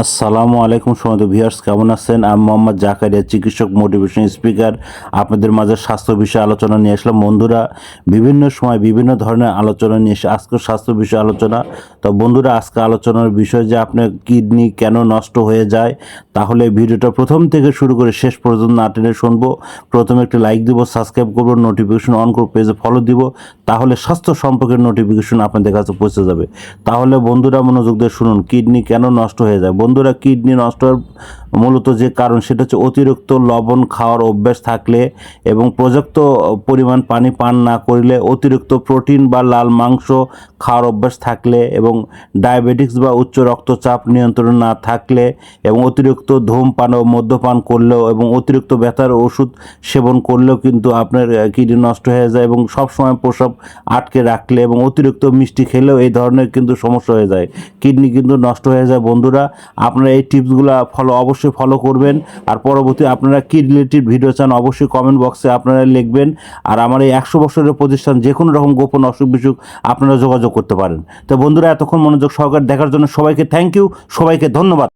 আসসালামু আলাইকুম সময় ভিউয়ার্স, কেমন আছেন? আমি মোহাম্মদ জাকারিয়া, চিকিৎসক মোটিভেশন স্পিকার। আপনাদের মাঝে স্বাস্থ্য বিষয়ে আলোচনা নিয়ে আসলাম। বন্ধুরা, বিভিন্ন সময় বিভিন্ন ধরনের আলোচনা নিয়ে এসে আজকে স্বাস্থ্য বিষয়ে আলোচনা। তো বন্ধুরা, আজকে আলোচনার বিষয় যে আপনার কিডনি কেন নষ্ট হয়ে যায়, তাহলে ভিডিওটা প্রথম থেকে শুরু করে শেষ পর্যন্ত না টেনে শুনব। প্রথমে একটি লাইক দিব সাবস্ক্রাইব করব নোটিফিকেশন অন করব পেজে ফলো দিব, তাহলে স্বাস্থ্য সম্পর্কের নোটিফিকেশন আপনাদের কাছে পৌঁছে যাবে। তাহলে বন্ধুরা, মনোযোগ দিয়ে শুনুন, কিডনি কেন নষ্ট হয়ে যায়? বন্ধুরা কিডনি নষ্ট হওয়ার মূলত যে কারণ সেটা হচ্ছে অতিরিক্ত লবণ খাওয়ার অভ্যাস থাকলে এবং পর্যাপ্ত পরিমাণ পানি পান না করলে অতিরিক্ত প্রোটিন বা লাল মাংস খাওয়ার অভ্যাস থাকলে এবং ডায়াবেটিক্স বা উচ্চ রক্তচাপ নিয়ন্ত্রণ না থাকলে এবং অতিরিক্ত ধূমপান ও মদ্যপান করলেও এবং অতিরিক্ত ব্যথার ওষুধ সেবন করলেও কিন্তু আপনার কিডনি নষ্ট হয়ে যায় এবং সবসময় প্রসব আটকে রাখলে এবং অতিরিক্ত মিষ্টি খেলেও এই ধরনের কিন্তু সমস্যা হয়ে যায়। কিডনি কিন্তু নষ্ট হয়ে যায় বন্ধুরা। আপনারা এই টিপসগুলো ফলো অবশ্যই ফলো করবেন। আর পরবর্তী আপনারা কি রিলেটেড ভিডিও চান, অবশ্যই কমেন্ট বক্সে আপনারা লিখবেন। আর আমার এই একশো বছরের প্রতিষ্ঠান যে কোনো রকম গোপন অসুখ বিসুখ আপনারা যোগাযোগ করতে পারেন। তো বন্ধুরা, এতক্ষণ মনোযোগ সহকারে দেখার জন্য সবাইকে থ্যাংক ইউ সবাইকে ধন্যবাদ।